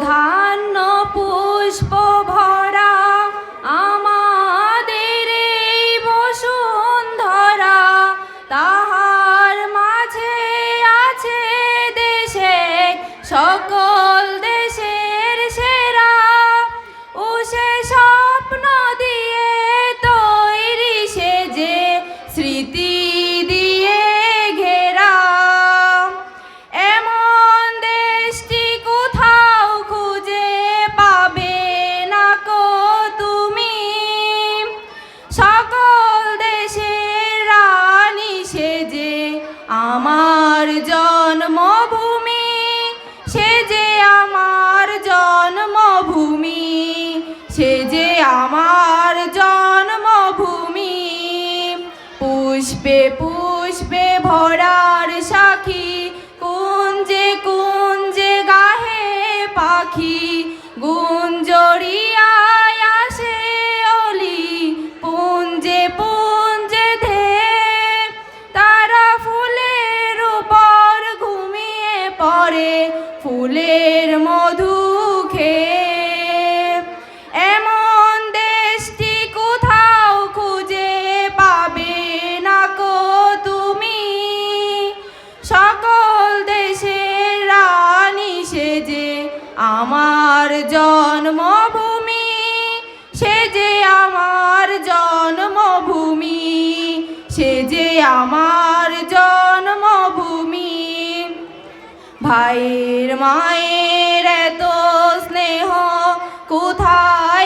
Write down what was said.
ধান্য পুষ্প পুষ্পে ভরার সাক্ষী কুঞ্জে কুঞ্জে গাহে পাখি, গুঞ্জরিয়ায় আসে অলি, পুঞ্জে পুঞ্জে ধে। তারা ফুলের উপর ঘুমিয়ে পড়ে, ফুলের মধু আমার জন্মভূমি, সে যে আমার জন্মভূমি, সে যে আমার জন্মভূমি। ভাইয়ের মায়ের এত স্নেহ কোথায়